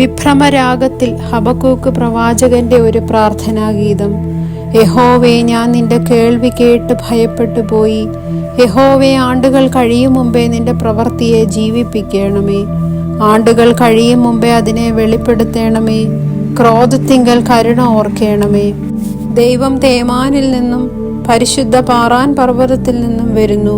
വിഭ്രമരാഗത്തിൽ Habakkuk പ്രവാചകന്റെ ഒരു പ്രാർത്ഥനാഗീതം യഹോവേ ഞാൻ നിന്റെ കേൾവി കേട്ട് ഭയപ്പെട്ടു പോയി. യഹോവേ ആണ്ടുകൾ കഴിയും മുമ്പേ നിന്റെ പ്രവൃത്തിയെ ജീവിപ്പിക്കണമേ. ആണ്ടുകൾ കഴിയും മുമ്പേ അതിനെ വെളിപ്പെടുത്തണമേ. ക്രോധത്തിങ്കൽ കരുണ ഓർക്കണമേ. ദൈവം തേമാനിൽ നിന്നും പരിശുദ്ധ പാറാൻ പർവതത്തിൽ നിന്നും വരുന്നു.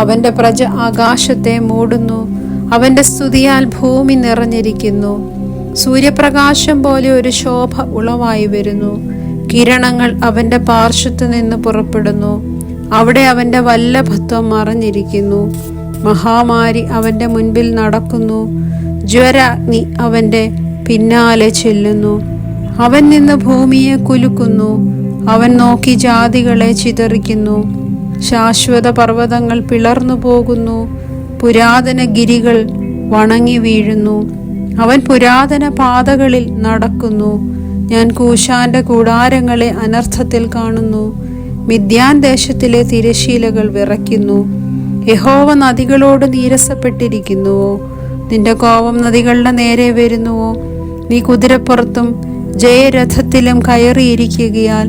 അവന്റെ പ്രജ ആകാശത്തെ മൂടുന്നു. അവന്റെ സ്തുതിയാൽ ഭൂമി നിറഞ്ഞിരിക്കുന്നു. സൂര്യപ്രകാശം പോലെ ഒരു ശോഭ ഉളവായി വരുന്നു. കിരണങ്ങൾ അവന്റെ പാർശ്വത്തു നിന്ന് പുറപ്പെടുന്നു. അവിടെ അവന്റെ വല്ലഭത്വം മറഞ്ഞിരിക്കുന്നു. മഹാമാരി അവന്റെ മുൻപിൽ നടക്കുന്നു. ജ്വരാഗ്നി അവന്റെ പിന്നാലെ ചെല്ലുന്നു. അവൻ നിന്ന് ഭൂമിയെ കുലുക്കുന്നു. അവൻ നോക്കി ജാതികളെ ചിതറിക്കുന്നു. ശാശ്വത പർവതങ്ങൾ പിളർന്നു പോകുന്നു. പുരാതന ഗിരികൾ വണങ്ങി വീഴുന്നു. അവൻ പുരാതന പാതകളിൽ നടക്കുന്നു. ഞാൻ കൂശാന്റെ കൂടാരങ്ങളെ അനർത്ഥത്തിൽ കാണുന്നു. മിഥ്യാൻ ദേശത്തിലെ തിരശീലകൾ വിറയ്ക്കുന്നു. യഹോവ നദികളോട് നീരസപ്പെട്ടിരിക്കുന്നുവോ? നിന്റെ കോപം നദികളുടെ നേരെ വരുന്നുവോ? നീ കുതിരപ്പുറത്തും ജയരഥത്തിലും കയറിയിരിക്കുകയാൽ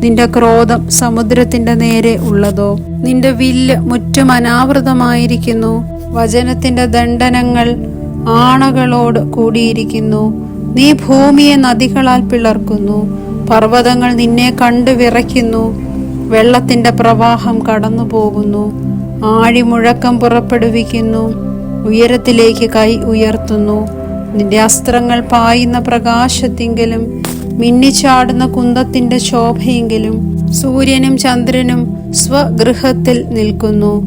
നിന്റെ ക്രോധം സമുദ്രത്തിന്റെ നേരെ ഉള്ളതോ? നിന്റെ വില്ല് മുറ്റും അനാവൃതമായിരിക്കുന്നു. വചനത്തിന്റെ ദണ്ഡനങ്ങൾ ആണകളോട് കൂടിയിരിക്കുന്നു. നീ ഭൂമിയെ നദികളാൽ പിളർക്കുന്നു. പർവതങ്ങൾ നിന്നെ കണ്ടു വിറയ്ക്കുന്നു. വെള്ളത്തിന്റെ പ്രവാഹം കടന്നു പോകുന്നു ആഴിമുഴക്കം പുറപ്പെടുവിക്കുന്നു. ഉയരത്തിലേക്ക് കൈ ഉയർത്തുന്നു. നിന്റെ അസ്ത്രങ്ങൾ പായുന്ന പ്രകാശത്തിങ്കലും മിന്നിച്ചാടുന്ന കുന്തത്തിന്റെ ശോഭയെങ്കിലും സൂര്യനും ചന്ദ്രനും സ്വഗൃഹത്തിൽ നിൽക്കുന്നു.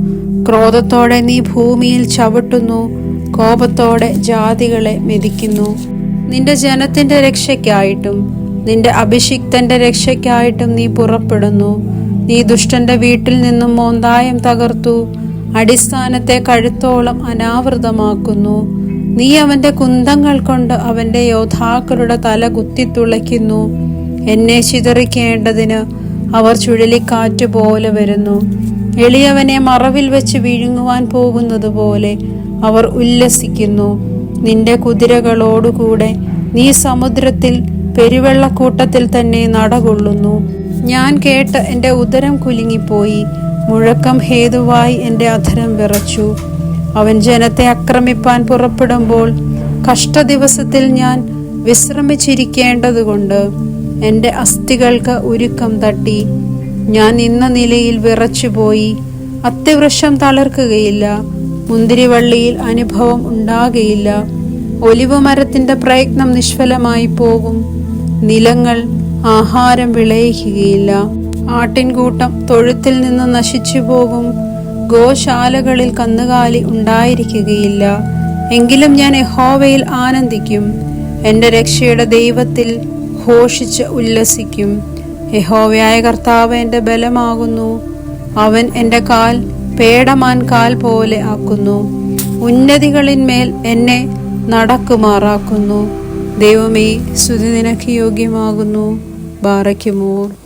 ക്രോധത്തോടെ നീ ഭൂമിയിൽ ചവിട്ടുന്നു. കോപത്തോടെ ജാതികളെ മെതിക്കുന്നു. നിന്റെ ജനത്തിന്റെ രക്ഷയ്ക്കായിട്ടും നിന്റെ അഭിഷിക്തന്റെ രക്ഷയ്ക്കായിട്ടും നീ പുറപ്പെടുന്നു. നീ ദുഷ്ടന്റെ വീട്ടിൽ നിന്നും മോന്തായം തകർത്തു. അടിസ്ഥാനത്തെ കഴുത്തോളം അനാവൃതമാക്കുന്നു. നീ അവന്റെ കുന്തങ്ങൾ കൊണ്ട് അവന്റെ യോദ്ധാക്കളുടെ തല കുത്തിത്തുളയ്ക്കുന്നു. എന്നെ ചിതറിക്കേണ്ടതിന് അവർ ചുഴലിക്കാറ്റ് പോലെ വരുന്നു. എളിയവനെ മറവിൽ വെച്ച് വിഴുങ്ങുവാൻ പോകുന്നത് പോലെ അവർ ഉല്ലസിക്കുന്നു. നിന്റെ കുതിരകളോടുകൂടെ നീ സമുദ്രത്തിൽ പെരുവെള്ളക്കൂട്ടത്തിൽ തന്നെ നടകൊള്ളുന്നു. ഞാൻ കേട്ട് എന്റെ ഉദരം കുലുങ്ങിപ്പോയി. മുഴക്കം ഹേതുവായി എന്റെ അധരം വിറച്ചു. അവൻ ജനത്തെ ആക്രമിപ്പാൻ പുറപ്പെടുമ്പോൾ കഷ്ടദിവസത്തിൽ ഞാൻ വിശ്രമിച്ചിരിക്കേണ്ടതുകൊണ്ട് എന്റെ അസ്ഥികൾക്ക് ഉരുക്കം തട്ടി. ഞാൻ ഇന്ന നിലയിൽ വിറച്ചുപോയി. അത്യവൃക്ഷം തളർക്കുകയില്ല. മുന്തിരിവള്ളിയിൽ അനുഭവം ഉണ്ടാകയില്ല. ഒലിവ് മരത്തിന്റെ പ്രയത്നം നിഷ്ഫലമായി പോകും. നിലങ്ങൾ ആഹാരം വിളയിക്കുകയില്ല. ആട്ടിൻകൂട്ടം തൊഴുത്തിൽ നിന്ന് നശിച്ചു പോകും. ഗോശാലകളിൽ കന്നുകാലി ഉണ്ടായിരിക്കുകയില്ല. എങ്കിലും ഞാൻ യഹോവയിൽ ആനന്ദിക്കും. എന്റെ രക്ഷയുടെ ദൈവത്തിൽ ഘോഷിച്ച് ഉല്ലസിക്കും. യഹോവയായ കർത്താവ് എന്റെ ബലമാകുന്നു. അവൻ എന്റെ കാൽ പേടമാൻ കാൽ പോലെ ആക്കുന്നു. ഉന്നതികളിന്മേൽ എന്നെ നടക്കുമാറാക്കുന്നു. ദൈവമേ സ്തുതി നിനക്ക് യോഗ്യമാകുന്നു. ബാറയ്ക്കുമോർ